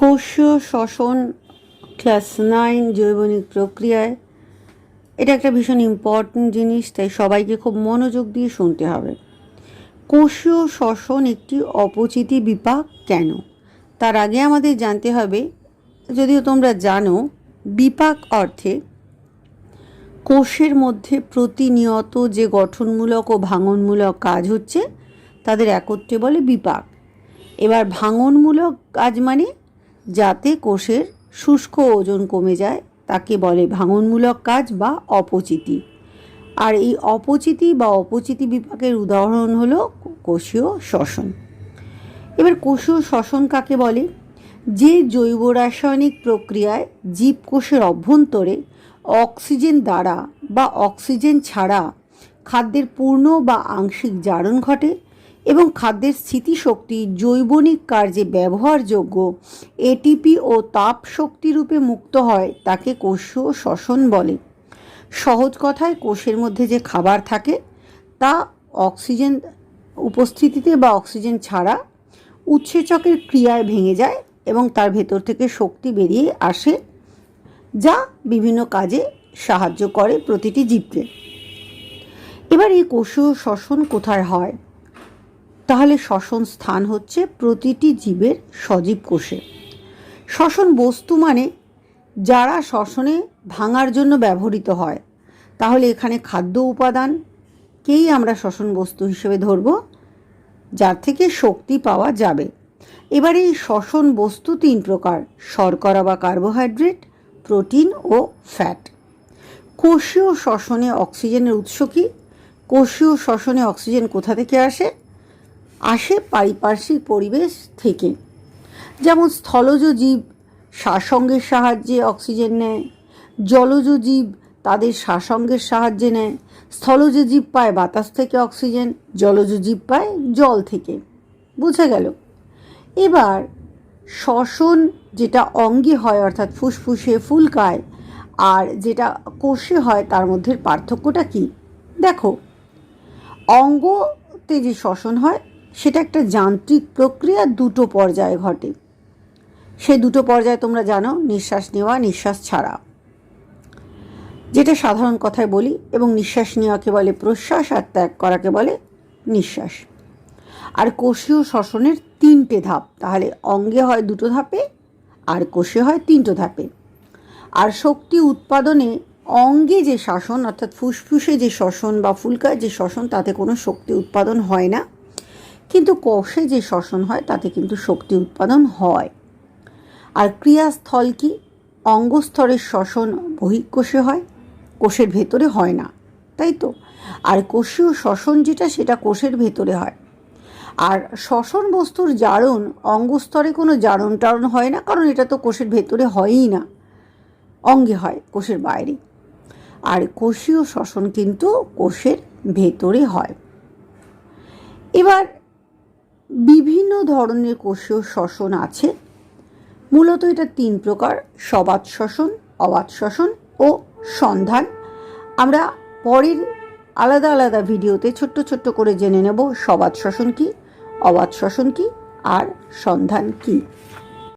কোষীয় শ্বসন class nine জৈবনিক প্রক্রিয়ায়। এটা একটা ভীষণ ইম্পর্ট্যান্ট জিনিস, তাই সবাইকে খুব মনোযোগ দিয়ে শুনতে হবে। কোষীয় শ্বসন একটি অপচিতি বিপাক কেন? তার আগে আমাদের জানতে হবে, যদিও তোমরা জানো, বিপাক অর্থে কোষের মধ্যে প্রতিনিয়ত যে গঠনমূলক ও ভাঙনমূলক কাজ হচ্ছে, তাদের একত্রে বলে বিপাক। এবার ভাঙনমূলক কাজ মানে যাতে কোষের শুষ্ক ওজন কমে যায়, তাকে বলে ভাঙনমূলক কাজ বা অপচিতি। আর এই অপচিতি বা অপচিতি বিপাকের উদাহরণ হলো কোষীয় শ্বসন। এবার কোষীয় শ্বসন কাকে বলে? যে জৈব রাসায়নিক প্রক্রিয়ায় জীবকোষের অভ্যন্তরে অক্সিজেন দ্বারা বা অক্সিজেন ছাড়া খাদ্যের পূর্ণ বা আংশিক জারণ ঘটে এবং খাদ্যের স্থিতিশক্তি জৈবনিক কার্যে ব্যবহারযোগ্য এটিপি ও তাপ শক্তি রূপে মুক্ত হয় তাকে কোষীয় শ্বসন বলে। সহজ কথায়, কোষের মধ্যে যে খাবার থাকে, তা অক্সিজেন উপস্থিতিতে বা অক্সিজেন ছাড়া উৎসেচকের ক্রিয়ায় ভেঙে যায় এবং তার ভেতর থেকে শক্তি বেরিয়ে আসে, যা বিভিন্ন কাজে সাহায্য করে প্রতিটি জীবকে। এবার এই কোষীয় শ্বসন কোথায় হয়? তাহলে শ্বসন স্থান হচ্ছে প্রতিটি জীবের সজীব কোষে। শ্বসন বস্তু মানে যারা শ্বসনে ভাঙার জন্য ব্যবহৃত হয়। তাহলে এখানে খাদ্য উপাদানকেই আমরা শ্বসন বস্তু হিসেবে ধরব? যার থেকে শক্তি পাওয়া যাবে। এবার এই শ্বসন বস্তু তিন প্রকার, শর্করা বা কার্বোহাইড্রেট, প্রোটিন ও ফ্যাট। কোষীয় শ্বসনে অক্সিজেনের উৎস কী? কোষীয় শ্বসনে অক্সিজেন কোথা থেকে আসে? আসে পারিপার্শ্বিক পরিবেশ থেকে। যেমন স্থলজ জীব শ্বাসঙ্গের সাহায্যে অক্সিজেন নেয়, জলজ জীব তাদের শ্বাসঙ্গের সাহায্যে নেয়, স্থলজ জীব পায় বাতাস থেকে অক্সিজেন, জলজ জীব পায় জল থেকে। বুঝে গেল? এবার শ্বসন যেটা অঙ্গে হয় অর্থাৎ ফুসফুসে ফুলকায়, আর যেটা কোষে হয় তার মধ্যে পার্থক্যটা কি? দেখো, অঙ্গতে যে শ্বসন হয় সেটা একটা যান্ত্রিক প্রক্রিয়া, দুটো পর্যায়ে ঘটে। সে দুটো পর্যায়ে তোমরা জানো, নিঃশ্বাস নেওয়া, নিঃশ্বাস ছাড়া। যেটা সাধারণ কথায় বলি, এবং নিঃশ্বাস নেওয়াকে বলে প্রশ্বাস, আর ত্যাগ করাকে বলে নিঃশ্বাস। আর কোষীয় শ্বসনের তিনটে ধাপ, তাহলে অঙ্গে হয় দুটো ধাপে, আর কোষে হয় তিনটো ধাপে। আর শক্তি উৎপাদনে অঙ্গে যে শাসন, অর্থাৎ ফুসফুসে যে শ্বসন বা ফুলকায় যে শ্বসন, তাতে কোনো শক্তি উৎপাদন হয় না। কিন্তু কোষে যে শ্বসন হয়, তাতে কিন্তু শক্তি উৎপাদন হয়। আর ক্রিয়াস্থল কি? অঙ্গস্তরের শ্বসন বহিঃকোষে হয়, কোষের ভেতরে হয় না, তাই তো? আর কোষীয় শ্বসন যেটা, সেটা কোষের ভেতরে হয়। আর শ্বসন বস্তুর জারণ অঙ্গস্তরে কোনো জারণ টারণ হয় না, কারণ এটা তো কোষের ভেতরে হয়ই না। অঙ্গে হয়, কোষের বাইরে। আর কোষীয় শ্বসন কিন্তু কোষের ভেতরে হয়। এবার বিভিন্ন ধরনের কোষীয় শ্বসন আছে। মূলত এটা তিন প্রকার, সবাত শ্বসন, অবাত শ্বসন ও সন্ধান। আমরা পরের আলাদা আলাদা ভিডিওতে ছোট্ট ছোট্ট করে জেনে নেব সবাত শ্বসন কী, অবাত শ্বসন কী আর সন্ধান কী।